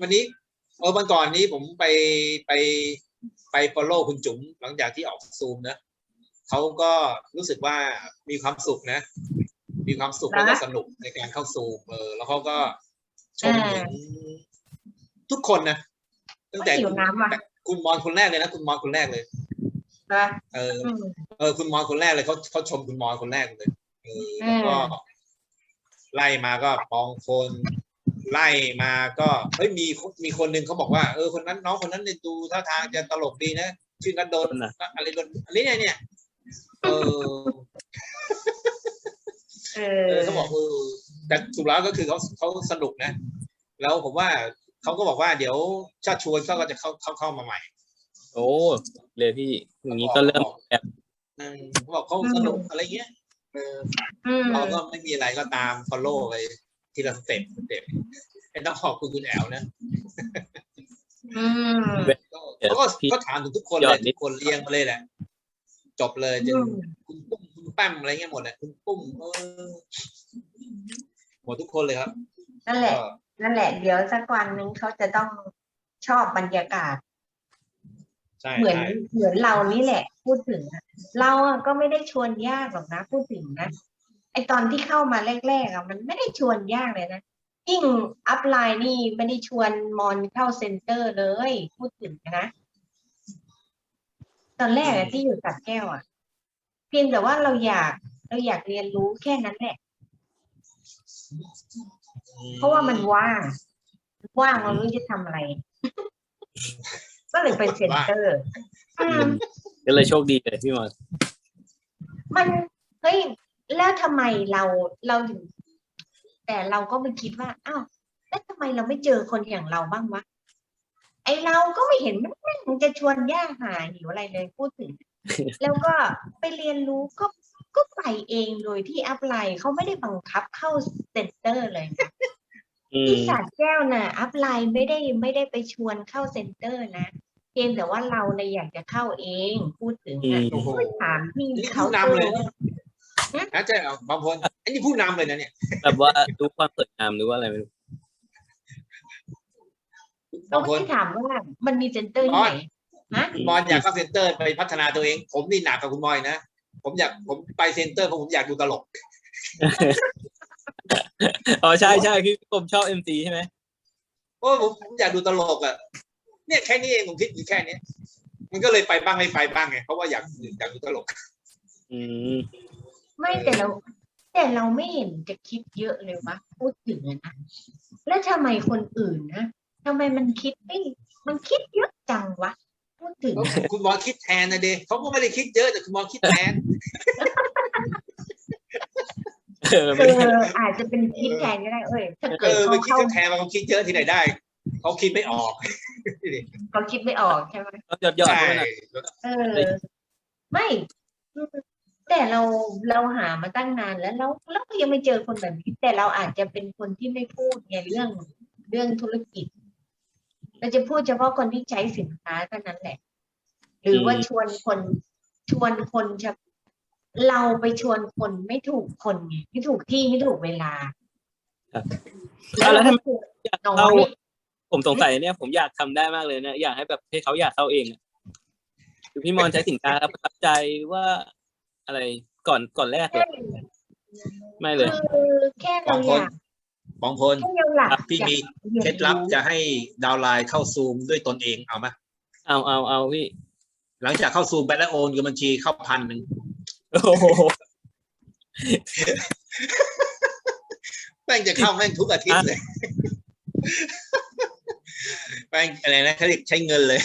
วันนี้เออวันก่อนนี้ผมไปไปไปฟอลโล่คุณจุ๋มหลังจากที่ออกซูมนะเขาก็รู้สึกว่ามีความสุขนะ มีความสุขแล้วก็สนุกในการเข้าซูมเออแล้วเขาก็ชมถึงทุกคนนะตั้งแต่หิวน้ำว่ะคุณมอนคนแรกเลยนะคุณมอนคนแรกเลยนะเอออืมเออคุณมอนคนแรกเลยเขาเขาชมคุณมอนคนแรกเลยเออแล้วก็อืมไล่มาก็ปองคน ไล่มาก็เฮ้ยมีมีคนหนึ่งเขาบอกว่าเออคนนั้นน้องคนนั้นเนี่ยดูท่าทางจะตลกดีนะชื่อนัดโดนคนน่ะอะไรโดนอันนี้เนี่ยเนี่ยเออเอเอออเขาบอกเออแต่สุดแล้วก็คือเขาเขาสนุกนะ แล้วผมว่าเขาก็บอกว่าเดี๋ยวชาติชวนเขาก็จะเข้าเข้าเข้ามาใหม่ โอ้เลยพี่อย่างนี้ก็เริ่มแบบอืมเขาบอกเขาสนุกอะไรเงี้ยเอออืมเราก็ไม่มีอะไรก็ตาม follow ไป ทีละสเต็ปสเต็ปเป็นต้องขอบคุณคุณแอลนะอืมก็เขาก็ก็ถามถึงทุกคนเลยทุกคนเรียงมาเลยแหละ จบเลยจนอืมคุณปุ้มคุณแป้มอะไรเงี้ยหมดเลยคุณปุ้มเออหมดทุกคนเลยครับ นั่นแหละก็นั่นแหละ เดี๋ยวสักวันหนึงเขาจะต้องชอบบรรยากาศใช่เหมือนใช่เหมือนเรานี่แหละ พูดถึงอะเราอะก็ไม่ได้ชวนยากหรอกนะ พูดถึงนะ ไอตอนที่เข้ามาแรกๆอะมันไม่ได้ชวนยากเลยนะยิ่งอัพไลน์นี่ไม่ได้ชวนมอนเข้าเซ็นเตอร์เลย พูดถึงนะตอนแรกอะที่อยู่สัดแก้วอะเพียงแต่ว่าเราอยากเราอยากเรียนรู้แค่นั้นแหละ เพราะว่ามันว่าง ว่างเราไม่รู้จะทำอะไร ก็เลยเป็นเซ็นเตอร์อืมก็เลยโชคดีเลยพี่มอนมันเฮ้ย แล้วทำไมเราเราถึงแต่เราก็ไม่คิดว่าอ้าวแล้วทำไมเราไม่เจอคนอย่างเราบ้างวะไอเราก็ไม่เห็นมันมันจะชวนย่าหาหิวอะไรเลยพูดถึง แล้วก็ไปเรียนรู้ก็ก็ไปเองโดยที่อัพไลน์เขาไม่ได้บังคับเข้าเซ็นเตอร์เลยนะอืมที่สาแก้วน่ะ อัพไลน์ไม่ได้ไม่ได้ไปชวนเข้าเซ็นเตอร์นะเพียงแต่ว่าเราเนี่ยอยากจะเข้าเองพูดถึงนะอืมโอ้โหไปถามพี่นี่เขาผู้นำเลย นะนะใช่เอาบางคนอันนี้ผู้นำเลยนะเนี่ยแบบว่าดูความสวยงามหรือว่าอะไรไม่รู้เราบางคนที่ถามว่ามันมีเซ็นเตอร์ที่ไหนฮะบอลอยากเข้าเซ็นเตอร์ไปพัฒนาตัวเอง ผมนี่หนักกับคุณบอยนะผมอยากผมไปเซ็นเตอร์เพราะผมอยากดูตลกอ๋อใช่ใช่พี่ผมชอบเอ็มซีใช่ไหมโอ้ยผมผมอยากดูตลกอะเนี่ยแค่นี้เองผมคิดอยู่แค่เนี้ยมันก็เลยไปบ้างไม่ไปบ้างไงเพราะว่าอยากอยากดูตลก อืม ไม่แต่เรา แต่เราไม่เห็นจะคิดเยอะเลยวะพูดถึงอะนะแล้วทำไมคนอื่นนะทำไมมันคิดไม่มันคิดเยอะจังวะพูดถึงแล้วอะคุณบอลคิดแทนนะเดเขาก็ไม่ได้คิดเยอะแต่คุณบอลคิดแทนเออเอไม่ได้ออาจจะเป็นคิดแทนก็ได้เอ้ยถ้าเอเกิดอเขาไม่คิดเข้าจะแทนมาเขาคิดเยอะที่ไหนได้เขาคิดไม่ออกเขาคิดไม่ออกใช่ไหมต้องยอดยอดใช่ด้วยนะเออ ไม่อืม แต่เราเราหามาตั้งนานแล้วเราเราก็ยังไม่เจอคนแบบนี้ แต่เราอาจจะเป็นคนที่ไม่พูดไงเรื่องเรื่องธุรกิจ เราจะพูดเฉพาะคนที่ใช้สินค้าเท่านั้นแหละ หรือว่าชวนคนชวนคนจะเราไปชวนคนไม่ถูกคนไงไม่ถูกที่ไม่ถูกเวลาเอาแล้วทำไมเราอยากน้อเข้ายผมสงสัยเนี่ย ผมอยากทำได้มากเลยนะอยากให้แบบให้เขาอยากเข้าเองอะคือพี่มอนใช้สินค้าแล้วประทับใจว่า อะไรก่อนก่อนแรกเลยไม่เลย คือแค่เราอยากบางคนแค่เราอยากพี่มีอยากเคล็ดลับจะให้ดาวน์ไลน์เข้าซูมด้วยตนเองเอาไหมเอาเอาเอาพี่หลังจากเข้าซูมไปแล้วโอนเงินบัญชีเข้าพันหนึ่งโอ้โหแม่งจะเข้าแม่งทุกอาทิตย์เลยแม่งอะไรนะเขาเรียกใช้เงินเลย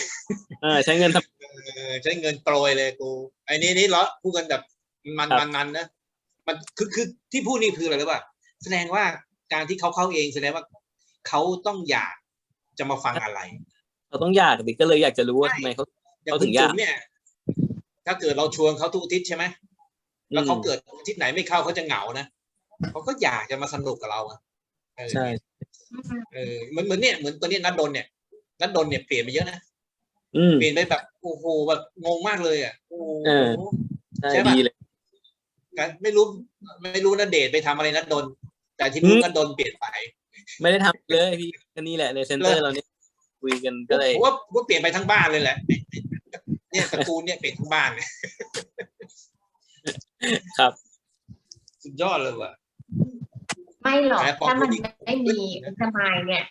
เออใช้เงินทเออใช้เงินโปรยเลยกูไอ้นี่นี่ล้อพูดกันแบบ มันครับมันมันนะมันคือคือที่พูดนี่คืออะไรรู้ป่ะแสดงว่าการที่เขาเข้าเองแสดงว่าเขาต้องอยากจะมาฟังอะไรำเราต้องอยากดิก็เลยอยากจะรู้ว่าใช่ทำไมเขาอย่างเขาถึคุณงจุ๋ยากมเนี่ย ถ้าเกิดเราชวนเขาทุกอาทิตย์ใช่ไหมแล้วเขาเกิดอาทิตย์ไหนไม่เข้าเขาจะเหงานะเขาก็อยากจะมาสนุกกับเราอะเออใช่เออเหมือนเหมือนเนี่ยเหมือนตัวเนี้ยนัดดนเนี่ยนัดดนเนี่ยเปลี่ยนไปเยอะนะอืมเปลี่ยนไปแบบโอ้โหแบบงงมากเลยอะโอ้โหเออใช่ใช่ปะดีเลย ไม่รู้ ไม่รู้นัดเดทไปทำอะไรนัดดน แต่ที่รู้อืมนัดดนเปลี่ยนไป ไม่ได้ทำเลยพี่ก็นี่แหละในเซ็นเตอร์เราเนี่ยคุยกันก็เลยผมว่าผมว่าเปลี่ยนไปทั้งบ้านเลยแหละ เนี่ยตระกูลเนี่ยเปลี่ยนทั้งบ้านเนี่ยครับ สุดยอดเลยว่ะไม่หรอกแต่พอถ้ามันพูดอีกไม่มีสมายเนี่ย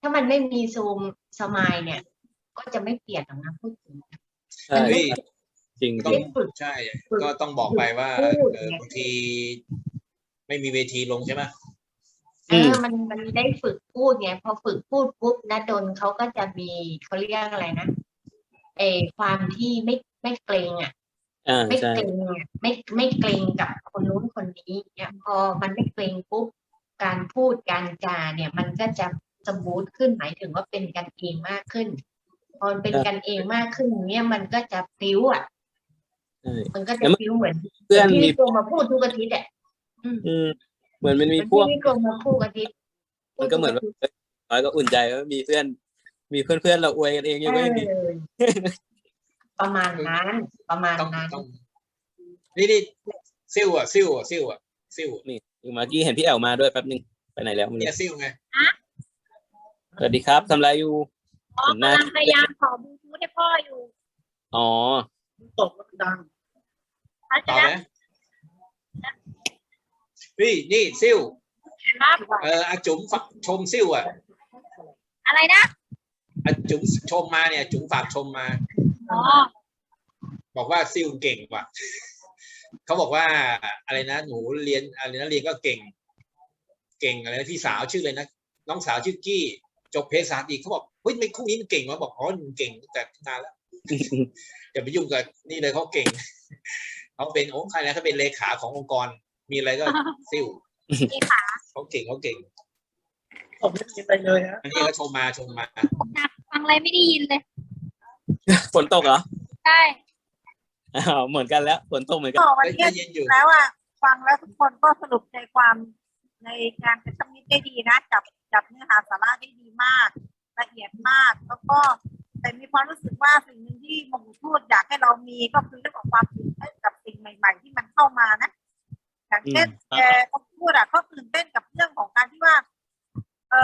ถ้ามันไม่มีซูมสมายเนี่ย ก็จะไม่เปลี่ยนหรอกนะพูดถึงใช่เฮ้ย จริงต้จอริงงฝึกใช่ ก็ต้องบอกไปว่าพูดเออไงบางที ไม่มีเวทีลงใช่ไหมเออมันมันได้ฝึกพูดไงพอฝึกพูดปุ๊บนะดนเขาก็จะมีเขาเรียกอะไรนะเออความที่ไม่ไม่เกรงอะอ่าไม่ใช่เกรงอะไม่ไม่เกรงกับคนนู้นคนนี้เนี่ยพอมันไม่เกรงปุ๊บการพูดการจาเนี่ย มันก็จะสมูทขึ้นหมายถึงว่าเป็นกันเองมากขึ้น พอมันเป็นกันเองมากขึ้นเนี่ยมันก็จะปิ้วอะ ใช่มันก็จะปิ้วเหมือนเพื่อนที่มีตัวมาพูดทุกอาทิตย์อะอืมอืมเหมือนมันมีมันพวกที่ตัวมาพูดอาทิตย์มันก็เหมือนว่าร้อยก็อุ่นใจว่ามีเพื่อน มีเพื่อนเพื่อนๆเราอวยกันเองยังไม่มีเออประมาณนั้นประมาณต้องนั้นต้องนี่นี่ซิ่วอะซิ่วอะซิ่วอะซิ่วนี่เมื่อกี้เห็นพี่แอลมาด้วยแป๊บนึงไปไหนแล้วมันเนี่ยซิ่วไงสวัสดีครับทำอะไรอยู่อ๋อเห็นหน้ากำลังพยายามขอบลูทูธให้พ่ออยู่ อ๋อตกดังถ้าจะ ต่อได้ไหมนี่นี่ซิ่วครับเอออาจุ๋มฝากชมซิ่วอะอะไรนะอาจุ๋มชมมาเนี่ยจุ๋มฝากชมมาอ๋อบอกว่าซิ่วเก่งว่ะเขาบอกว่าอะไรนะหนูเรียนอะไรนะเรียนก็เก่ง เก่งอะไรนะพี่สาวชื่ออะไรนะน้องสาวชื่อกี้จบเภสัชอีกเขาบอกเฮ้ยไม่คู่นี้มันเก่งวะบอกอ๋อมันเก่งตั้งแต่นานแล้วอย่าไปยุ่งกับนี่เลยเขาเก่ง เขาเป็นโอ้ใครนะเขาเป็นเลขาขององค์กร มีอะไรก็ซิ่วนี่ค่ะเขาเก่งเขาเก่งผมไม่มีอะไรเลยฮะอันนี้ก็ชมมาชมมาผมหนักฟังอะไรไม่ได้ยินเลยฝนตกเหรอใช่อ้าวเหมือนกันแล้วฝนตกเหมือนกันก็วันได้นี้ได้ยินอยู่แล้วอะฟังแล้วทุกคนก็สรุปใจความในการกระชับมิตรได้ดีนะจับจับเนื้อหาสาระได้ดีมาก ละเอียดมาก แล้วก็แต่มีความรู้สึกว่าสิ่งหนึ่งที่มงพูดอยากให้เรามีก็คือเรื่องของความตื่นเต้นกับสิ่ง ใหม่ ๆ ที่มันเข้ามานะอย่างเช่นอืมแกเขาพูดอะเขาตื่นเต้นกับเรื่องของการที่ว่า เอ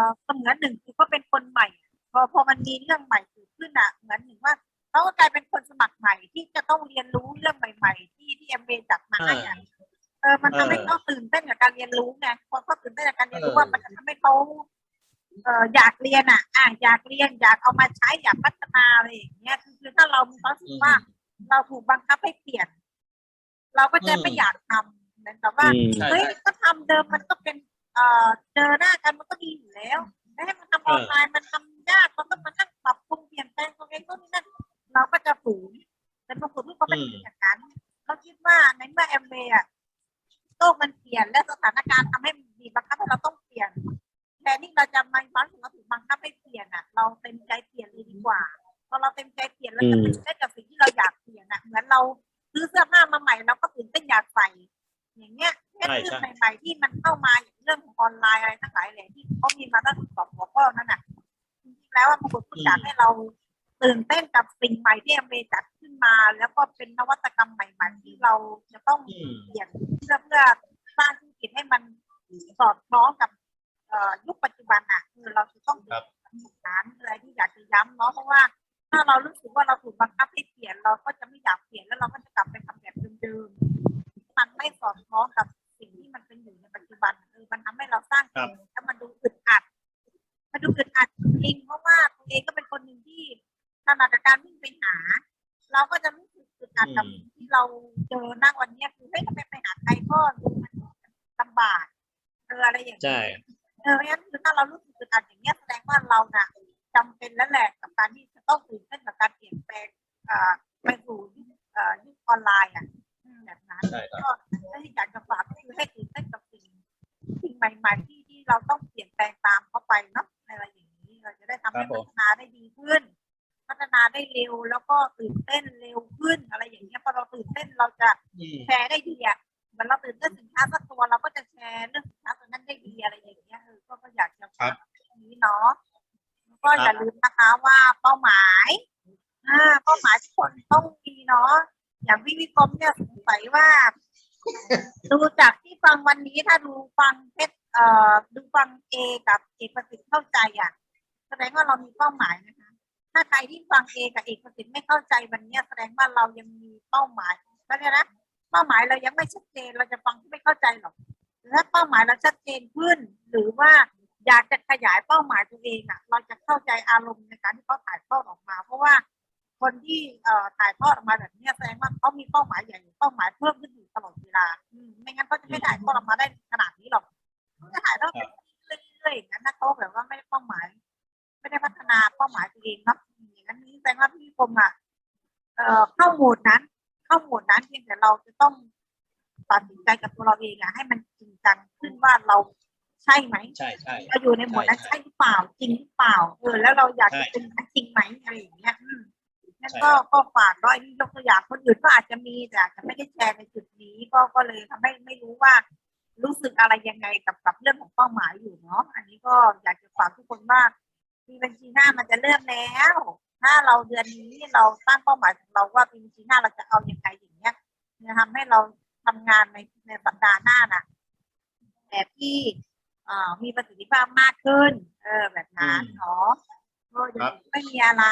อเสมือนหนึ่งคือเขาเป็นคนใหม่ พอพอมันมีเรื่องใหม่เกิดขึ้นอะเหมือนหนึ่งว่าเขาก็กลายเป็นคนสมัครใหม่ที่จะต้องเรียนรู้เรื่องใหม่ ๆ ที่ที่เอ็มเจัดมาให้อะเออมันทำให้เขาตื่นเต้นกับการเรียนรู้ไงพอเขาตื่นเต้นกับการเรียนรู้ว่ามันจะทำให้เขาเอออยากเรียนอะ อะอยากเรียนอยากเอามาใช้อยากพัฒนาอะไรอย่างเงี้ยคือคือถ้าเรามีความรู้สึกว่า เราถูกบังคับให้เปลี่ยน เราก็จะไม่อยากทำเหมือนกับว่าอืมใช่เฮ้ยใช่ก็ทำเดิมมันก็เป็นเอ่อเจอหน้ากันมันก็ดีอยู่แล้วแล้วให้มันทำออนไลน์มันทำยากมันต้องมานั่งปรับปรุงเปลี่ยนแปลงตรงนี้ตรงนี้นั่นเราก็จะฝืนแต่ปรากฏว่าเขาไม่ได้เป็นอย่างนั้นเขาคิดว่าในเมื่อแอมเบย์อะโลกมันเปลี่ยนและสถานการณ์ทำให้บีบบังคับให้เราต้องเปลี่ยน แทนที่เราจะมาฟังถึงเราถูกบังคับให้เปลี่ยนอะ เราเต็มใจเปลี่ยนเลยดีกว่าพอเราเต็มใจเปลี่ยนเราจะตื่นเต้นกับสิ่งที่เราอยากเปลี่ย นอะเหมือนเราซื้อเสื้อผ้ามาใหม่เราก็ตื่นเต้นอยากใส่ อย่างเงี้ยแค่เรื่องใหม่ๆที่มันเข้ามาอย่างเรื่องของออนไลน์อะไรทั้งหลายแหล่ที่เขามีมาตั้งสองหัวข้อนั้นน่ะจริงๆแล้วว่ามันก็อยากให้เราตื่นเต้นกับสิ่งใหม่ที่อเมริจัดขึ้นมา แล้วก็เป็นนวัตกรรมใหม่ ๆ ที่เราจะต้องอืมเปลี่ยนเพื่อเพื่อสร้างธุรกิจให้มันสอดคล้องกับเอ่อยุคปัจจุบันน่ะคือเราจะต้องเปลี่ยนแบบนั้นอะไรที่อยากจะย้ำเนาะเพราะว่า ถ้าเรารู้สึกว่าเราถูกบังคับให้เปลี่ยนเราก็จะ เอออะไรอย่างเงี้ยใช่เออเพราะฉะนั้นคือถ้าเรารู้สึกอึดอัดอย่างเงี้ยแสดงว่าเราน่ะจำเป็นแล้วแหละกับการที่จะต้องตื่นเต้นกับการเปลี่ยนแปลงอ่าไปสู่ยุคเอ่อยุคออนไลน์อะอืมแบบนั้นใช่ครับก็ที่อยากจะฝากก็คือให้ตื่นเต้นกับสิ่งสิ่งใหม่ ๆ ที่ที่เราต้องเปลี่ยนแปลงตามเข้าไปเนาะในอะไรอย่างนี้เราจะได้ทำให้ครับผมพัฒนาได้ดีขึ้น พัฒนาได้เร็วแล้วก็ตื่นเต้นเร็วขึ้นอะไรอย่างเงี้ยพอเราตื่นเต้นเราจะอืมแชร์ได้ดีอะเหมือนเราตื่นเต้นสินค้าสักตัวเราก็จะแชร์เรื่องสินค้าตัวนั้น ได้ดีอะไรอย่างเงี้ยเออก็ก็อยากจะฝากอย่างนี้เนาะแล้วก็อย่าลืมนะคะว่าเป้าหมายอ่าเป้าหมายทุกคนต้องมีเนาะอย่างวิวิกรมเนี่ยสงสัยว่า ดูจากที่ฟังวันนี้ถ้าดูฟังเพชรเอ่อดูฟังเอกับเอกประสิทธิ์เข้าใจอะแสดงว่าเรามีเป้าหมายนะคะ ถ้าใครที่ฟังเอกับเอกประสิทธิ์ไม่เข้าใจวันเนี้ยแสดงว่าเรายังมีเป้าหมายก็เนี่ยนะเป้าหมายเรายังไม่ชัดเจนเราจะฟังที่ไม่เข้าใจหรอกแต่ ถ้าเป้าหมายเราชัดเจนขึ้น หรือว่าอยากจะขยายเป้าหมายตัวเองอะ เราจะเข้าใจอารมณ์ในการที่เขาถ่ายทอดออกมา เพราะว่าคนที่เอ่อถ่ายทอดออกมาแบบนี้แสดงว่าเขามีเป้าหมายใหญ่เป้าหมายเพิ่มขึ้นอยู่ตลอดเวลาอืมไม่งั้นเขาจะไม่ถ่ายทอดออกมาได้ขนาดนี้หรอกเขาจะถ่ายทอดไปเรื่อยๆอย่างนั้นนะเขาแบบว่าไม่ได้เป้าหมาย ไม่ได้พัฒนาเป้าหมายตัวเองเนาะอย่างนั้นนี่แสดงว่าพี่คมอะเอ่อเข้าโหมดนั้น เข้าโหมดนั้นเพียงแต่เราจะต้อง ตัดสินใจกับตัวเราเองอะให้มันจริงจังขึ้นว่าเราใช่ไหมใช่ใช่เราอยู่ในโหมดนั้นใช่ใช่หรือเปล่าจริงหรือเปล่าเออแล้วเราอยากจะใช่เป็นอย่างนั้นจริงไหมอะไรอย่างเงี้ยอืมนั่นใช่ก็ก็ฝากด้วยนี่ยกตัวอย่างคนอื่นก็อาจจะมีแต่อาจจะไม่ได้แชร์ในจุดนี้ก็ก็เลยทำให้ไม่รู้ว่ารู้สึกอะไรยังไงกับกับเรื่องของเป้าหมายอยู่เนาะอันนี้ก็อยากจะฝากทุกคนว่าปีบัญชีหน้ามันจะเริ่มแล้ว ถ้าเราเดือนนี้เราตั้งเป้าหมายของเราว่าปีบัญชีหน้าเราจะเอายังไงอย่างเงี้ยจะทำให้เรา ทำงานในในสัปดาห์หน้าน่ะ แบบที่เอ่อมีประสิทธิภาพมากขึ้น เออแบบนั้นเนาะก็ยังไม่มีอะไร